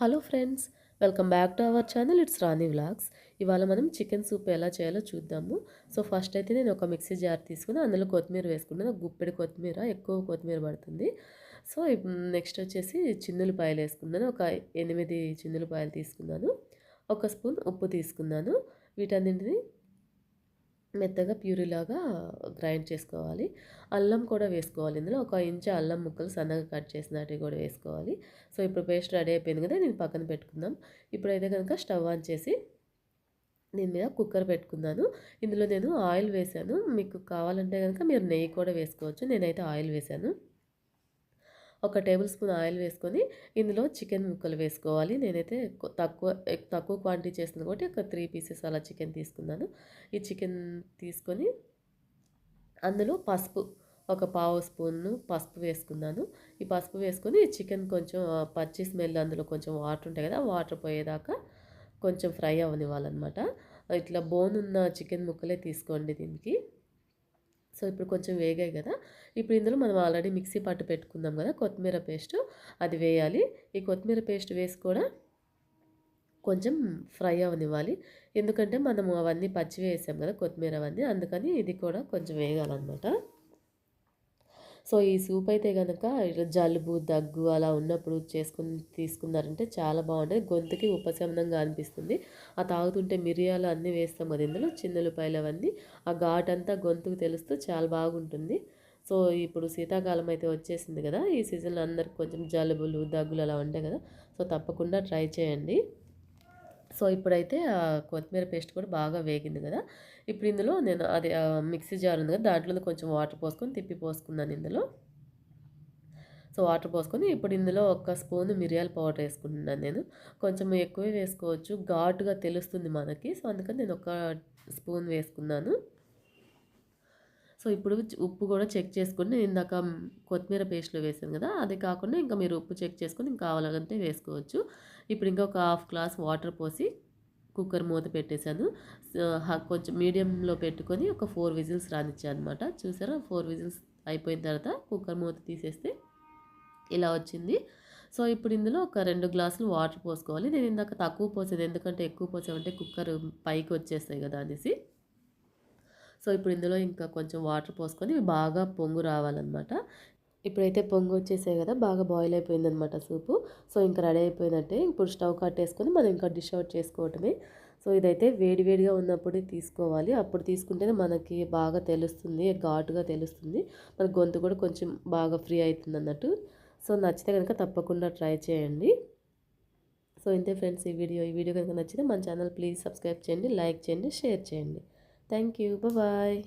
Hello friends welcome back to our channel. It's Rani vlogs. ఇవాళ మనం chicken soup ఎలా చేయాలో చూద్దాము. సో ఫస్ట్ అయితే నేను ఒక మిక్సీ జార్ తీసుకుని అందులో కొత్తిమీర వేసుకున్నాను నాకు గుప్పెడు కొత్తిమీర ఎక్కువ కొత్తిమీర పడుతుంది. సో నెక్స్ట్ వచ్చేసి చిన్నులపాయలు వేసుకున్నాను ఒక ఎనిమిది చిన్నులపాయలు తీసుకున్నాను. ఒక స్పూన్ ఉప్పు తీసుకున్నాను. వీటన్నింటిని మెత్తగా ప్యూరీలాగా గ్రైండ్ చేసుకోవాలి. అల్లం కూడా వేసుకోవాలి. ఇందులో ఒక ఇంచు అల్లం ముక్కలు సన్నగా కట్ చేసినట్టు కూడా వేసుకోవాలి. సో ఇప్పుడు పేస్ట్ రెడీ అయిపోయింది కదా నేను పక్కన పెట్టుకుందాం. ఇప్పుడైతే కనుక స్టవ్ ఆన్ చేసి దీని మీద కుక్కర్ పెట్టుకున్నాను ఇందులో నేను ఆయిల్ వేసాను. మీకు కావాలంటే కనుక మీరు నెయ్యి కూడా వేసుకోవచ్చు. నేనైతే ఆయిల్ వేసాను. ఒక టేబుల్ స్పూన్ ఆయిల్ వేసుకొని ఇందులో చికెన్ ముక్కలు వేసుకోవాలి. నేనైతే తక్కువ తక్కువ క్వాంటిటీ చేస్తుంది కాబట్టి ఒక త్రీ పీసెస్ అలా చికెన్ తీసుకున్నాను. ఈ చికెన్ తీసుకొని అందులో పసుపు ఒక పావు స్పూన్ పసుపు వేసుకున్నాను. ఈ పసుపు వేసుకొని చికెన్ కొంచెం పచ్చి స్మెల్ అందులో కొంచెం వాటర్ ఉంటాయి కదా వాటర్ పోయేదాకా కొంచెం ఫ్రై అవ్వనివ్వాలన్నమాట. ఇట్లా బోన్ ఉన్న చికెన్ ముక్కలే తీసుకోండి దీనికి. సో ఇప్పుడు కొంచెం వేగాయి కదా. ఇప్పుడు ఇందులో మనం ఆల్రెడీ మిక్సీ పట్టు పెట్టుకుందాం కదా. కొత్తిమీర పేస్ట్ అది వేయాలి. ఈ కొత్తిమీర పేస్ట్ వేసి కూడా కొంచెం ఫ్రై అవనివ్వాలి. ఎందుకంటే మనము అవన్నీ పచ్చి వేసాం కదా కొత్తిమీర అవన్నీ. అందుకని ఇది కూడా కొంచెం వేగాలన్నమాట. సో ఈ సూప్ అయితే కనుక ఇట్లా జలుబు దగ్గు అలా ఉన్నప్పుడు చేసుకుని తీసుకున్నారంటే చాలా బాగుంటుంది. గొంతుకి ఉపశమనంగా అనిపిస్తుంది. ఆ తాగుతుంటే మిరియాలు అన్నీ వేస్తాం కదా ఇందులో చిన్నలుపాయలు అవన్నీ. ఆ ఘాట్ అంతా గొంతుకు తెలుస్తూ చాలా బాగుంటుంది. సో ఇప్పుడు శీతాకాలం అయితే వచ్చేసింది కదా ఈ సీజన్లో అందరికి కొంచెం జలుబులు దగ్గులు అలా ఉంటాయి కదా సో తప్పకుండా ట్రై చేయండి. సో ఇప్పుడైతే కొత్తిమీర పేస్ట్ కూడా బాగా వేగింది కదా! ఇప్పుడు ఇందులో నేను అది మిక్సీ జార్ ఉంది కదా! దాంట్లో కొంచెం వాటర్ పోసుకొని తిప్పి పోసుకున్నాను ఇందులో. సో వాటర్ పోసుకొని ఇప్పుడు ఇందులో ఒక స్పూన్ మిరియాల పౌడర్ వేసుకుంటున్నాను నేను. కొంచెం ఎక్కువే వేసుకోవచ్చు. ఘాటుగా తెలుస్తుంది మనకి. సో అందుకని నేను ఒక స్పూన్ వేసుకున్నాను. సో ఇప్పుడు ఉప్పు కూడా చెక్ చేసుకుని నేను ఇందాక కొత్తిమీర పేస్ట్లో వేసాను కదా అది కాకుండా ఇంకా మీరు ఉప్పు చెక్ చేసుకొని ఇంకా కావాలంటే వేసుకోవచ్చు. ఇప్పుడు ఇంకొక హాఫ్ గ్లాస్ వాటర్ పోసి కుక్కర్ మూత పెట్టేశాను. కొంచెం మీడియంలో పెట్టుకొని ఒక ఫోర్ విజిల్స్ రానిచ్చాను అనమాట చూసారా? ఫోర్ విజిల్స్ అయిపోయిన తర్వాత కుక్కర్ మూత తీసేస్తే ఇలా వచ్చింది. సో ఇప్పుడు ఇందులో ఒక రెండు గ్లాసులు వాటర్ పోసుకోవాలి. నేను ఇందాక తక్కువ పోసేది ఎందుకంటే ఎక్కువ పోసామంటే కుక్కర్ పైకి వచ్చేస్తాయి కదా అనేసి. సో ఇప్పుడు ఇందులో ఇంకా కొంచెం వాటర్ పోసుకొని బాగా పొంగు రావాలన్నమాట. ఇప్పుడైతే పొంగు వచ్చేసాయి కదా బాగా బాయిల్ అయిపోయిందనమాట సూపు. సో ఇంకా రెడీ అయిపోయినట్టే ఇప్పుడు స్టవ్ కట్టేసుకొని మనం ఇంకా డిష్ అవుట్ చేసుకోవటమే. సో ఇదైతే వేడివేడిగా ఉన్నప్పుడే తీసుకోవాలి. అప్పుడు తీసుకుంటేనే మనకి బాగా తెలుస్తుంది ఘాటుగా తెలుస్తుంది. మన గొంతు కూడా కొంచెం బాగా ఫ్రీ అవుతుంది అన్నట్టు సో నచ్చితే కనుక తప్పకుండా ట్రై చేయండి. సో ఇంతే ఫ్రెండ్స్ ఈ వీడియో. ఈ వీడియో కనుక నచ్చితే మన ఛానల్ ప్లీజ్ సబ్స్క్రైబ్ చేయండి లైక్ చేయండి షేర్ చేయండి. Thank you. Bye bye.